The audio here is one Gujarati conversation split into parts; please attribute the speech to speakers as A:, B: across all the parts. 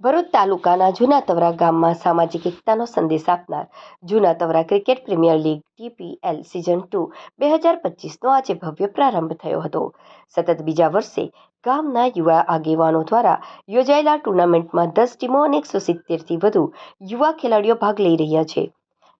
A: ભરૂચ તાલુકાના જૂના તવરા ગામમાં સામાજિક એકતાનો સંદેશ આપનાર જૂના Tavra cricket premier league TPL season two બે હજાર પચીસનો આજે ભવ્ય પ્રારંભ થયો હતો. સતત બીજા વર્ષે ગામના યુવા આગેવાનો દ્વારા યોજાયેલા ટુર્નામેન્ટમાં દસ ટીમો અને એકસો સિત્તેરથી વધુ યુવા ખેલાડીઓ ભાગ લઈ રહ્યા છે.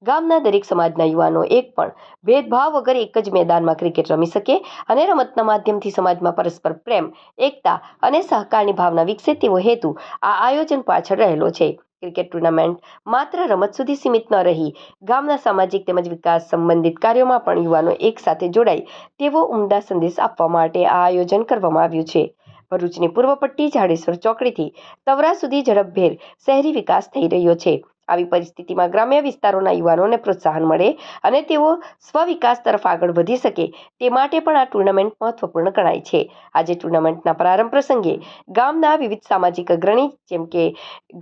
A: ગામના દરેક સમાજના યુવાનો એક પણ ભેદભાવ વગર એક જ મેદાનમાં ક્રિકેટ રમી શકે અને રમતના માધ્યમથી સમાજમાં પરસ્પર પ્રેમ, એકતા અને સહકારની ભાવના વિકસે તેવો હેતુ આ આયોજન પાછળ રહેલો છે. ક્રિકેટ ટુર્નામેન્ટ માત્ર રમત સુધી સીમિત ન રહી, ગામના સામાજિક તેમજ વિકાસ સંબંધિત કાર્યોમાં પણ યુવાનો એક સાથે જોડાય તેવો ઉમદા સંદેશ આપવા માટે આ આયોજન કરવામાં આવ્યું છે. ભરૂચની પૂર્વ પટ્ટી જાડેશ્વર ચોકડીથી તવરા સુધી ઝડપભેર શહેરી વિકાસ થઈ રહ્યો છે. આવી પરિસ્થિતિમાં ગ્રામ્ય વિસ્તારોના યુવાનોને પ્રોત્સાહન મળે અને તેઓ સ્વવિકાસ તરફ આગળ વધી શકે તે માટે પણ આ ટુર્નામેન્ટ મહત્વપૂર્ણ ગણાય છે. આજે ટુર્નામેન્ટના પ્રારંભ પ્રસંગે ગામના વિવિધ સામાજિક અગ્રણી જેમ કે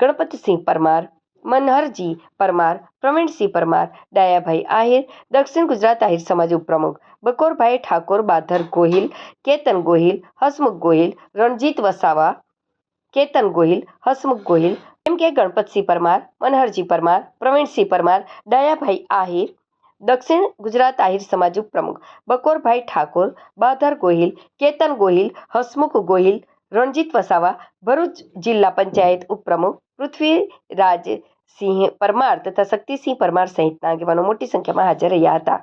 A: ગણપતસિંહ પરમાર, મનહરજી પરમાર, પ્રવીણસિંહ પરમાર, ડાયાભાઈ આહિર, દક્ષિણ ગુજરાત આહિર સમાજ ઉપપ્રમુખ બકોરભાઈ ઠાકોર, બાધર ગોહિલ, કેતન ગોહિલ, હસમુખ ગોહિલ, રણજીત વસાવા, કેતન ગોહિલ, હસમુખ ગોહિલ એમ કે ગણપતસિંહ પરમાર, મનહરજી પરમાર, પ્રવીણસિંહ પરમાર, દયાભાઈ આહિર, દક્ષિણ ગુજરાત આહિર સમાજ ઉપપ્રમુખ, બકોરભાઈ ઠાકોર, બાધર ગોહિલ, કેતન ગોહિલ, હસમુખ ગોહિલ, રણજીત વસાવા, ભરૂચ જિલ્લા પંચાયત ઉપપ્રમુખ, પૃથ્વીરાજ સિંહ પરમાર તથા શક્તિસિંહ પરમાર સહિતના આગેવાનો મોટી સંખ્યામાં હાજર રહ્યા હતા.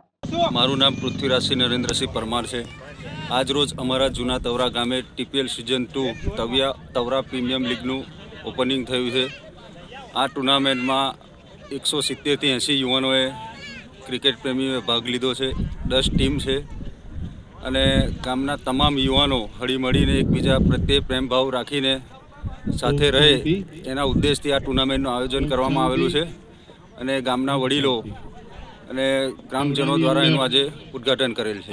B: મારું નામ પૃથ્વીરાજસિંહ નરેન્દ્રસિંહ પરમાર છે. આજરોજ અમારા જૂના તવરા ગામે TPL season two Taviya Tavra premium લીગનું opening થયું છે. આ ટુર્નામેન્ટમાં એકસો સિત્તેરથી એંસી યુવાનોએ ક્રિકેટ પ્રેમીઓએ ભાગ લીધો છે. દસ ટીમ છે અને ગામના તમામ યુવાનો હળીમળીને એકબીજા પ્રત્યે પ્રેમભાવ રાખીને સાથે રહે એના ઉદ્દેશથી આ ટુર્નામેન્ટનું આયોજન કરવામાં આવેલું છે અને ગામના વડીલો અને ગ્રામજનો દ્વારા એનું આજે ઉદ્ઘાટન કરેલ છે.